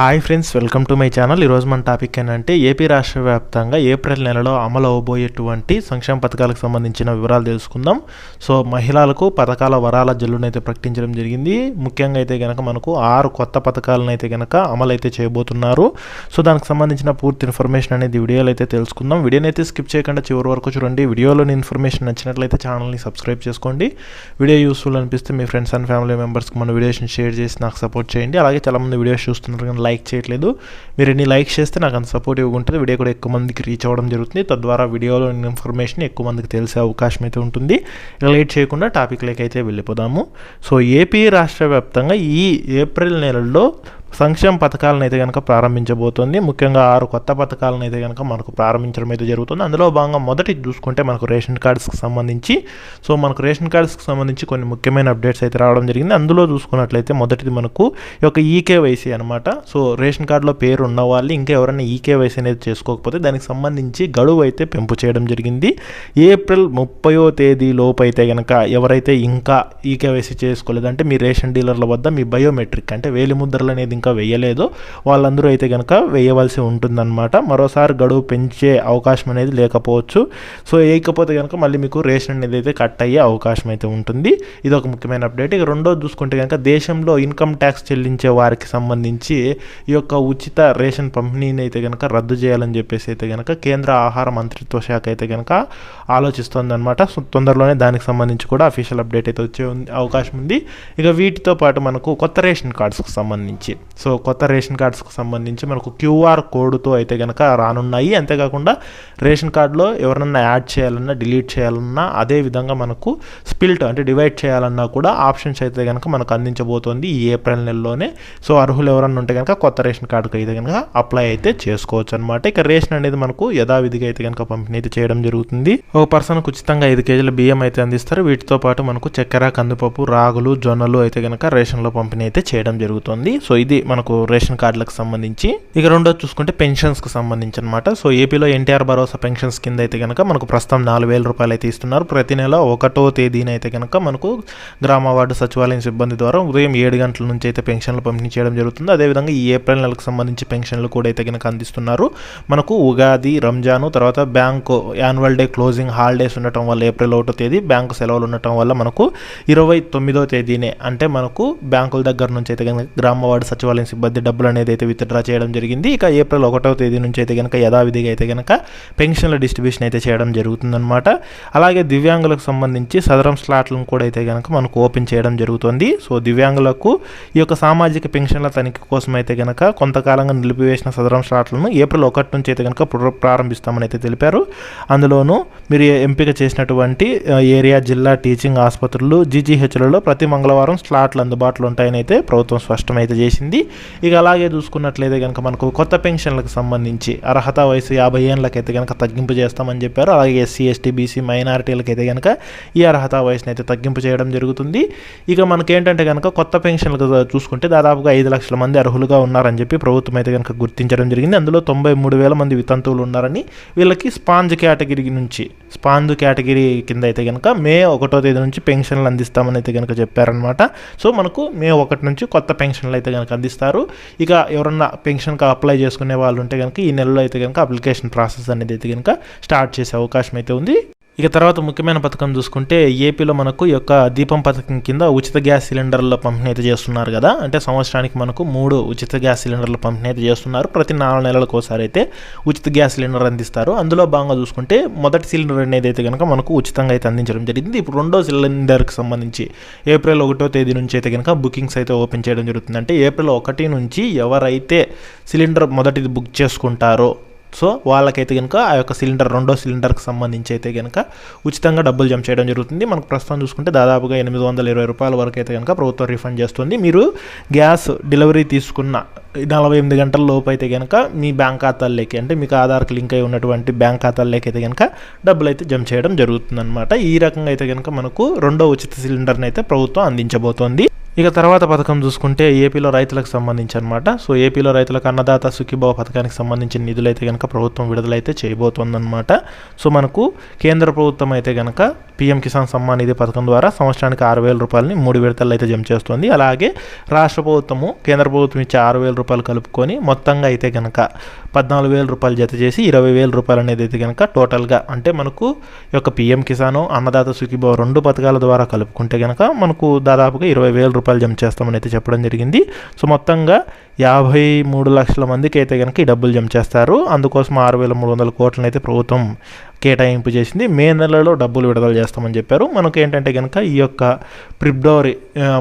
Hi friends welcome to my channel ఈరోజు మన topic ఏంటంటే ఏపీ రాష్ట్ర వ్యాప్తంగా ఏప్రిల్ నెలలో అమలు అవబోయేటువంటి సంక్షేమ పథకాలకు సంబంధించిన వివరాలు తెలుసుకుందాం. సో మహిళలకు పథకాల వరాల జల్లును అయితే ప్రకటించడం జరిగింది. ముఖ్యంగా అయితే కనుక మనకు ఆరు కొత్త పథకాలను అయితే కనుక అమలు అయితే చేయబోతున్నారు. సో దానికి సంబంధించిన పూర్తి ఇన్ఫర్మేషన్ అనేది వీడియోలో అయితే తెలుసుకుందాం. వీడియోని అయితే స్కిప్ చేయకుండా చివరి వరకు చూడండి. వీడియోలోని ఇన్ఫర్మేషన్ నచ్చినట్లయితే ఛానల్ని సబ్స్క్రైబ్ చేసుకోండి. వీడియో యూస్ఫుల్ అనిపిస్తే మీ ఫ్రెండ్స్ అండ్ ఫ్యామిలీ మెంబర్స్కి మన వీడియోస్ని షేర్ చేసి నాకు సపోర్ట్ చేయండి. అలాగే చాలామంది వీడియోస్ చూస్తున్నారు కానీ లైక్ చేయట్లేదు. మీరు ఎన్ని లైక్ చేస్తే నాకు అంత సపోర్టివ్గా ఉంటుంది. వీడియో కూడా ఎక్కువ మందికి రీచ్ అవ్వడం జరుగుతుంది. తద్వారా వీడియోలో ఇన్ఫర్మేషన్ ఎక్కువ మందికి తెలిసే అవకాశం అయితే ఉంటుంది. ఇక లేట్ చేయకుండా టాపిక్లోకి అయితే వెళ్ళిపోదాము. సో ఏపీ రాష్ట్ర వ్యాప్తంగా ఈ ఏప్రిల్ నెలలో సంక్షేమ పథకాలను అయితే కనుక ప్రారంభించబోతోంది. ముఖ్యంగా ఆరు కొత్త పథకాలను అయితే కనుక మనకు ప్రారంభించడం అయితే జరుగుతుంది. అందులో భాగంగా మొదటి చూసుకుంటే మనకు రేషన్ కార్డ్స్కి సంబంధించి సో మనకు రేషన్ కార్డ్స్కి సంబంధించి కొన్ని ముఖ్యమైన అప్డేట్స్ అయితే రావడం జరిగింది. అందులో చూసుకున్నట్లయితే మొదటిది మనకు ఈ యొక్క ఈకేవైసీ అనమాట సో రేషన్ కార్డులో పేరు ఉన్న వాళ్ళు ఇంకా ఎవరైనా ఈకేవైసీ అనేది చేసుకోకపోతే దానికి సంబంధించి గడువు అయితే పెంపు చేయడం జరిగింది. ఏప్రిల్ ముప్పయో తేదీ లోపు అయితే కనుక ఎవరైతే ఇంకా ఈకేవైసీ చేసుకోలేదంటే మీ రేషన్ డీలర్ల వద్ద మీ బయోమెట్రిక్ అంటే వేలిముద్రలు అనేది ఇంకా వేయలేదు. వాళ్ళందరూ అయితే కనుక వేయవలసి ఉంటుందన్నమాట. మరోసారి గడువు పెంచే అవకాశం అనేది లేకపోవచ్చు. సో వేయకపోతే కనుక మళ్ళీ మీకు రేషన్ అనేది అయితే కట్ అయ్యే అవకాశం అయితే ఉంటుంది. ఇది ఒక ముఖ్యమైన అప్డేట్. ఇక రెండోది చూసుకుంటే కనుక దేశంలో ఇన్కమ్ ట్యాక్స్ చెల్లించే వారికి సంబంధించి ఈ యొక్క ఉచిత రేషన్ పంపిణీని అయితే కనుక రద్దు చేయాలని చెప్పేసి అయితే కనుక కేంద్ర ఆహార మంత్రిత్వ శాఖ అయితే కనుక ఆలోచిస్తుంది అనమాట సో తొందరలోనే దానికి సంబంధించి కూడా అఫీషియల్ అప్డేట్ అయితే వచ్చే ఉంది- అవకాశం ఉంది. ఇక వీటితో పాటు మనకు కొత్త రేషన్ కార్డ్స్కి సంబంధించి. సో కొత్త రేషన్ కార్డ్స్కి సంబంధించి మనకు క్యూఆర్ కోడ్తో అయితే కనుక రానున్నాయి. అంతేకాకుండా రేషన్ కార్డులో ఎవరన్నా యాడ్ చేయాలన్నా డిలీట్ చేయాలన్నా అదే విధంగా మనకు స్పిల్ట్ అంటే డివైడ్ చేయాలన్నా కూడా ఆప్షన్స్ అయితే కనుక మనకు అందించబోతోంది ఈ ఏప్రిల్ నెలలోనే. సో అర్హులు ఎవరన్నా ఉంటే కనుక కొత్త రేషన్ కార్డుకి అయితే కనుక అప్లై అయితే చేసుకోవచ్చు అనమాట ఇక రేషన్ అనేది మనకు యథావిధిగా అయితే కనుక పంపిణీ అయితే చేయడం జరుగుతుంది. ఒక పర్సన్కి ఉచితంగా ఐదు కేజీల బియ్యం అయితే అందిస్తారు. వీటితో పాటు మనకు చక్కెర కందిపప్పు రాగులు జొన్నలు అయితే కనుక రేషన్లో పంపిణీ అయితే చేయడం జరుగుతుంది. సో ఇది మనకు రేషన్ కార్డులకు సంబంధించి. ఇక రెండోది చూసుకుంటే పెన్షన్స్కి సంబంధించి అనమాట సో ఏపీలో ఎన్టీఆర్ భరోసా పెన్షన్స్ కింద అయితే కనుక మనకు ప్రస్తుతం నాలుగు వేల రూపాయలు అయితే ఇస్తున్నారు. ప్రతి నెల ఒకటో తేదీన అయితే కనుక మనకు గ్రామ వార్డు సచివాలయం సిబ్బంది ద్వారా ఉదయం ఏడు గంటల నుంచి అయితే పెన్షన్లు పంపిణీ చేయడం జరుగుతుంది. అదేవిధంగా ఈ ఏప్రిల్ నెలకు సంబంధించి పెన్షన్లు కూడా అయితే కనుక అందిస్తున్నారు. మనకు ఉగాది రంజాను తర్వాత bank annual day closing holidays ఉండటం వల్ల ఏప్రిల్ ఒకటో తేదీ బ్యాంకు సెలవులు ఉండటం వల్ల మనకు ఇరవై తొమ్మిదో తేదీనే అంటే మనకు బ్యాంకుల దగ్గర నుంచి అయితే కనుక గ్రామ వార్డు సచివాలయం సిబ్బంది డబ్బులు అనేది అయితే విత్డ్రా చేయడం జరిగింది. ఇక ఏప్రిల్ ఒకటో తేదీ నుంచి అయితే కనుక యథావిధిగా అయితే కనుక పెన్షన్ల డిస్ట్రిబ్యూషన్ అయితే చేయడం జరుగుతుందన్నమాట. అలాగే దివ్యాంగులకు సంబంధించి సదరం స్లాట్లను కూడా అయితే కనుక మనకు ఓపెన్ చేయడం జరుగుతుంది. సో దివ్యాంగులకు ఈ యొక్క సామాజిక పెన్షన్ల తనిఖీ కోసం అయితే కనుక కొంతకాలంగా నిలిపివేసిన సదరం స్లాట్లను ఏప్రిల్ ఒకటి నుంచి అయితే కనుక ప్రారంభిస్తామని అయితే తెలిపారు. అందులోనూ మీరు ఎంపిక చేసినటువంటి ఏరియా జిల్లా టీచింగ్ ఆసుపత్రులు జీజీహెచ్లలో ప్రతి మంగళవారం స్లాట్లు అందుబాటులో ఉంటాయని అయితే ప్రభుత్వం స్పష్టమైతే చేసింది. ఇక అలాగే చూసుకున్నట్లయితే కనుక మనకు కొత్త పెన్షన్లకు సంబంధించి అర్హత వయసు యాభై ఏళ్ళకైతే కనుక తగ్గింపు చేస్తామని చెప్పారు. అలాగే ఎస్సీ ఎస్టీ బీసీ మైనారిటీలకైతే కనుక ఈ అర్హత వయసుని అయితే తగ్గింపు చేయడం జరుగుతుంది. ఇక మనకేంటంటే కనుక కొత్త పెన్షన్లకు చూసుకుంటే దాదాపుగా ఐదు లక్షల మంది అర్హులుగా ఉన్నారని చెప్పి ప్రభుత్వం అయితే కనుక గుర్తించడం జరిగింది. అందులో తొంభై మూడు వేల మంది వితంతువులు ఉన్నారని వీళ్ళకి స్పాంజ్ కేటగిరీ నుంచి స్పాంజ్ కేటగిరీ కింద అయితే కనుక మే ఒకటో తేదీ నుంచి పెన్షన్లు అందిస్తామని అయితే కనుక చెప్పారనమాట సో మనకు మే ఒకటి నుంచి కొత్త పెన్షన్లు అయితే కనుక అందిస్తారు ఇక ఎవరన్నా పెన్షన్కి అప్లై చేసుకునే వాళ్ళు ఉంటే కనుక ఈ నెలలో అయితే కనుక అప్లికేషన్ ప్రాసెస్ అనేది అయితే కనుక స్టార్ట్ చేసే అవకాశం అయితే ఉంది. ఇక తర్వాత ముఖ్యమైన పథకం చూసుకుంటే ఏపీలో మనకు ఈ యొక్క దీపం పథకం కింద ఉచిత గ్యాస్ సిలిండర్ల పంపిణీ అయితే చేస్తున్నారు కదా. అంటే సంవత్సరానికి మనకు మూడు ఉచిత గ్యాస్ సిలిండర్ల పంపిణీ అయితే చేస్తున్నారు. ప్రతి నాలుగు నెలలకు ఒకసారి అయితే ఉచిత గ్యాస్ సిలిండర్ అందిస్తారు. అందులో భాగంగా చూసుకుంటే మొదటి సిలిండర్ అనేది అయితే కనుక మనకు ఉచితంగా అయితే అందించడం జరిగింది. ఇప్పుడు రెండో సిలిండర్కి సంబంధించి ఏప్రిల్ ఒకటో తేదీ నుంచి అయితే కనుక బుకింగ్స్ అయితే ఓపెన్ చేయడం జరుగుతుంది అంటే ఏప్రిల్ ఒకటి నుంచి ఎవరైతే సిలిండర్ మొదటిది బుక్ చేసుకుంటారో సో వాళ్ళకైతే కనుక ఆ యొక్క సిలిండర్ రెండో సిలిండర్కి సంబంధించి అయితే కనుక ఉచితంగా డబ్బులు జమ చేయడం జరుగుతుంది. మనకు ప్రస్తుతం చూసుకుంటే దాదాపుగా ఎనిమిది వందల ఇరవై రూపాయల వరకు అయితే కనుక ప్రభుత్వం రిఫండ్ చేస్తుంది. మీరు గ్యాస్ డెలివరీ తీసుకున్న నలభై ఎనిమిది గంటల లోపు అయితే కనుక మీ బ్యాంక్ ఖాతాల్లోకి అంటే మీకు ఆధార్కి లింక్ అయి ఉన్నటువంటి బ్యాంక్ ఖాతాల్లోకి అయితే కనుక డబ్బులు అయితే జమ చేయడం జరుగుతుందన్నమాట. ఈ రకంగా అయితే కనుక మనకు రెండో ఉచిత సిలిండర్ని అయితే ప్రభుత్వం అందించబోతోంది. ఇక తర్వాత పథకం చూసుకుంటే ఏపీలో రైతులకు సంబంధించి అనమాట సో ఏపీలో రైతులకు అన్నదాత సుఖీభావ పథకానికి సంబంధించిన నిధులైతే కనుక ప్రభుత్వం విడుదలైతే చేయబోతోందన్నమాట. సో మనకు కేంద్ర ప్రభుత్వం అయితే కనుక పీఎం కిసాన్ సమ్మాన్ నిధి పథకం ద్వారా సంవత్సరానికి ఆరు వేల రూపాయలని మూడు విడతలు అయితే జమ చేస్తుంది. అలాగే రాష్ట్ర ప్రభుత్వము కేంద్ర ప్రభుత్వం ఇచ్చే ఆరు వేల రూపాయలు కలుపుకొని మొత్తంగా అయితే కనుక పద్నాలుగు వేల రూపాయలు జత చేసి ఇరవై వేల రూపాయలు అనేది అయితే కనుక టోటల్గా అంటే మనకు ఈ యొక్క పీఎం కిసాను అన్నదాత సుఖీభావ రెండు పథకాల ద్వారా కలుపుకుంటే కనుక మనకు దాదాపుగా ఇరవై వేల రూపాయలు జమ చేస్తామని అయితే చెప్పడం జరిగింది. సో మొత్తంగా యాభై మూడు లక్షల మందికి అయితే కనుక ఈ డబ్బులు జమ చేస్తారు. అందుకోసం ఆరు వేల మూడు వందల కోట్లను అయితే ప్రభుత్వం కేటాయింపు చేసింది. మే నెలలో డబ్బులు విడుదల చేస్తామని చెప్పారు. మనకు ఏంటంటే కనుక ఈ యొక్క ఫిబ్రవరి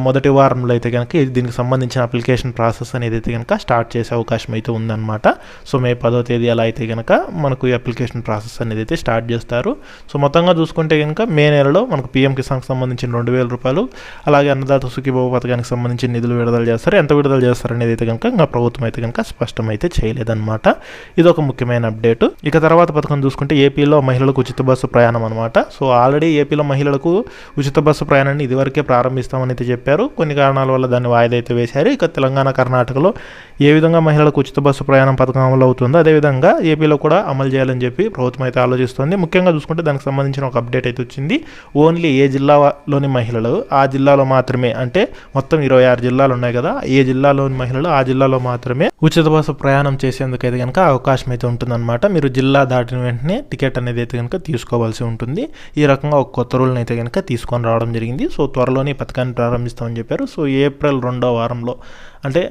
మొదటి వారంలో అయితే కనుక దీనికి సంబంధించిన అప్లికేషన్ ప్రాసెస్ అనేది అయితే కనుక స్టార్ట్ చేసే అవకాశం అయితే ఉందన్నమాట. సో మే పదో తేదీ అలా అయితే కనుక మనకు ఈ అప్లికేషన్ ప్రాసెస్ అనేది అయితే స్టార్ట్ చేస్తారు. సో మొత్తంగా చూసుకుంటే కనుక మే నెలలో మనకు పీఎం కిసాన్కి సంబంధించిన రెండు వేల రూపాయలు అలాగే అన్నదాత సుఖీభావ పథకానికి సంబంధించిన నిధులు విడుదల చేస్తారు. ఎంత విడుదల చేస్తారు అనేది అయితే కనుక ఇంకా ప్రభుత్వం అయితే కనుక స్పష్టం అయితే చేయలేదన్నమాట. ఇది ఒక ముఖ్యమైన అప్డేట్. ఇక తర్వాత పథకం చూసుకుంటే ఏపీలో మహిళలకు ఉచిత బస్సు ప్రయాణం అనమాట సో ఆల్రెడీ ఏపీలో మహిళలకు ఉచిత బస్సు ప్రయాణాన్ని ఇదివరకే ప్రారంభిస్తామని అయితే చెప్పారు. కొన్ని కారణాల వల్ల దాన్ని వాయిదా అయితే వేశారు. ఇక తెలంగాణ కర్ణాటకలో ఏ విధంగా మహిళలకు ఉచిత బస్సు ప్రయాణం పథకం అమలు అవుతుందో అదేవిధంగా ఏపీలో కూడా అమలు చేయాలని చెప్పి ప్రభుత్వం అయితే ఆలోచిస్తుంది. ముఖ్యంగా చూసుకుంటే దానికి సంబంధించిన ఒక అప్డేట్ అయితే వచ్చింది. ఓన్లీ ఏ జిల్లాలోని మహిళలు ఆ జిల్లాలో మాత్రమే అంటే మొత్తం ఇరవై ఆరు జిల్లాలు ఉన్నాయి కదా ఏ జిల్లాలోని మహిళలు ఆ జిల్లాలో మాత్రమే ఉచిత బస్సు ప్రయాణం చేసేందుకు అయితే కనుక అవకాశం అయితే ఉంటుందన్నమాట. మీరు జిల్లా దాటిన వెంటనే టికెట్ అనేది అయితే కనుక తీసుకోవాల్సి ఉంటుంది ఈ రకంగా ఒక కొత్త రూల్ని అయితే కనుక తీసుకొని రావడం జరిగింది. సో త్వరలోనే పథకాన్ని ప్రారంభిస్తామని చెప్పారు. సో ఏప్రిల్ రెండో వారంలో అంటే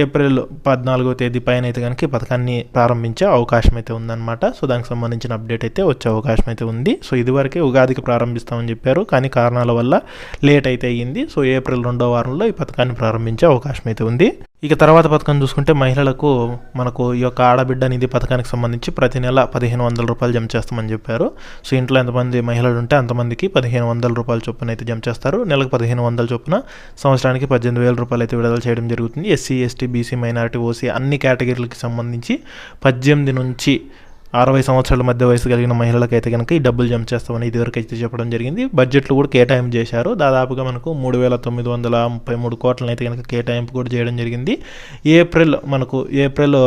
ఏప్రిల్ పద్నాలుగో తేదీ పైన అయితే కనుక ఈ పథకాన్ని ప్రారంభించే అవకాశం అయితే ఉందన్నమాట. సో దానికి సంబంధించిన అప్డేట్ అయితే వచ్చే అవకాశం అయితే ఉంది. సో ఇదివరకే ఉగాదికి ప్రారంభిస్తామని చెప్పారు. కానీ కారణాల వల్ల లేట్ అయితే అయ్యింది. సో ఏప్రిల్ రెండో వారంలో ఈ పథకాన్ని ప్రారంభించే అవకాశం అయితే ఉంది. ఇక తర్వాత పథకం చూసుకుంటే మహిళలకు మనకు ఈ యొక్క ఆడబిడ్డ నిధి పథకానికి సంబంధించి ప్రతి నెల పదిహేను వందల రూపాయలు జమ చేస్తామని చెప్పారు. సో ఇంట్లో ఎంతమంది మహిళలు ఉంటే అంతమందికి పదిహేను వందల రూపాయల చొప్పున అయితే జమ చేస్తారు. నెలకు పదిహేను వందల చొప్పున సంవత్సరానికి పద్దెనిమిది వేల రూపాయలు అయితే విడుదల చేయడం జరుగుతుంది. SC ST BC minority OC అన్ని కేటగిరీలకు సంబంధించి పద్దెనిమిది నుంచి అరవై సంవత్సరాల మధ్య వయసు కలిగిన మహిళలకైతే కనుక ఈ డబ్బులు జమ చేస్తామని ఇదివరకు అయితే చెప్పడం జరిగింది. బడ్జెట్లు కూడా కేటాయింపు చేశారు. దాదాపుగా మనకు మూడు వేల తొమ్మిది వందల ముప్పై మూడు కోట్లను అయితే కనుక కేటాయింపు కూడా చేయడం జరిగింది. ఏప్రిల్ మనకు ఏప్రిల్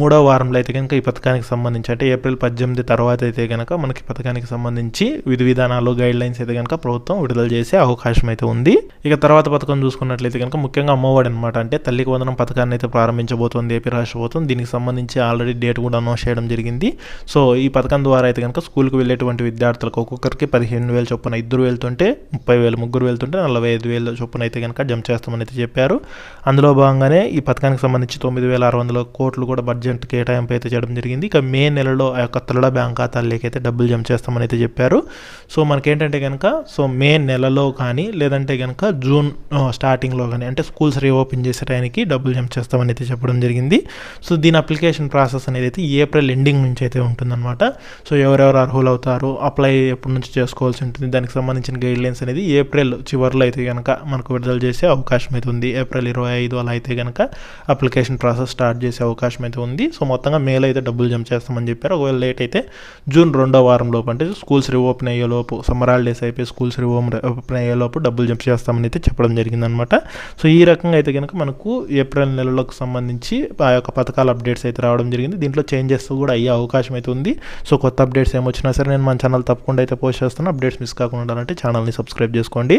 మూడో వారంలో అయితే కనుక ఈ పథకానికి సంబంధించి అంటే ఏప్రిల్ పద్దెనిమిది తర్వాత అయితే కనుక మనకి పథకానికి సంబంధించి విధి విధానాలు గైడ్ లైన్స్ అయితే కనుక ప్రభుత్వం విడుదల చేసే అవకాశం అయితే ఉంది. ఇక తర్వాత పథకం చూసుకున్నట్లయితే కనుక ముఖ్యంగా అమ్మఒడి అనమాట అంటే తల్లికి వందనం పథకాన్ని అయితే ప్రారంభించబోతోంది ఏపీ రాష్ట్ర ప్రభుత్వం. దీనికి సంబంధించి ఆల్రెడీ డేట్ కూడా అనౌన్స్ చేయడం జరిగింది. సో ఈ పథకం ద్వారా అయితే కనుక స్కూల్కి వెళ్ళేటువంటి విద్యార్థులకు ఒక్కొక్కరికి పదిహేను వేలు చొప్పున ఇద్దరు వెళ్తుంటే ముప్పై వేలు ముగ్గురు వెళ్తుంటే నలభై ఐదు వేల చొప్పున అయితే కనుక జమ చేస్తామని అయితే చెప్పారు. అందులో భాగంగానే ఈ పథకానికి సంబంధించి తొమ్మిది వేల ఆరు వందల కోట్లు కూడా బడ్జెట్ కేటాయింపు అయితే చేయడం జరిగింది. ఇక మే నెలలో ఆ యొక్క తల్లుల బ్యాంక్ ఖాతాల్లోకి అయితే డబ్బులు జమ చేస్తామని అయితే చెప్పారు. సో మనకేంటంటే కనుక సో మే నెలలో కానీ లేదంటే కనుక జూన్ స్టార్టింగ్లో కానీ అంటే స్కూల్స్ రీఓపెన్ చేసే టైంకి డబ్బులు జమ చేస్తామని అయితే చెప్పడం జరిగింది. సో దీని అప్లికేషన్ ప్రాసెస్ అనేది అయితే ఏప్రిల్ ఎండింగ్ నుంచి అయితే ఉంటుందన్నమాట. సో ఎవరెవరు అర్హులు అవుతారు అప్లై ఎప్పటి నుంచి చేసుకోవాల్సి ఉంటుంది దానికి సంబంధించిన గైడ్ లైన్స్ అనేది ఏప్రిల్ చివరిలో అయితే కనుక మనకు విడుదల చేసే అవకాశం అయితే ఉంది. ఏప్రిల్ ఇరవై ఐదు అలా అయితే కనుక అప్లికేషన్ ప్రాసెస్ స్టార్ట్ చేసే అవకాశం అయితే ఉంది. సో మొత్తంగా మేలో అయితే డబ్బులు జమ చేస్తామని చెప్పారు. ఒకవేళ లేట్ అయితే జూన్ రెండో వారం లోపు అంటే స్కూల్స్ రిఓపెన్ అయ్యే లోపు సమ్మర్ హాలిడేస్ అయిపోయి స్కూల్స్ రిఓపెన్ అయ్యే లోపు డబ్బులు జమ చేస్తామని అయితే చెప్పడం జరిగిందనమాట సో ఈ రకంగా అయితే కనుక మనకు ఏప్రిల్ నెలలకు సంబంధించి ఆ యొక్క పథకాల అప్డేట్స్ అయితే రావడం జరిగింది. దీంట్లో చేంజెస్ కూడా అయ్యే అవకాశం అయితే ఉంది సో కొత్త అప్డేట్స్ ఏమొచ్చినా సరే నేను మన ఛానల్ తప్పకుండా అయితే పోస్ట్ చేస్తాను అప్డేట్స్ మిస్ కాకుండా ఉండాలంటే ఛానల్ని సబ్స్క్రైబ్ చేసుకోండి.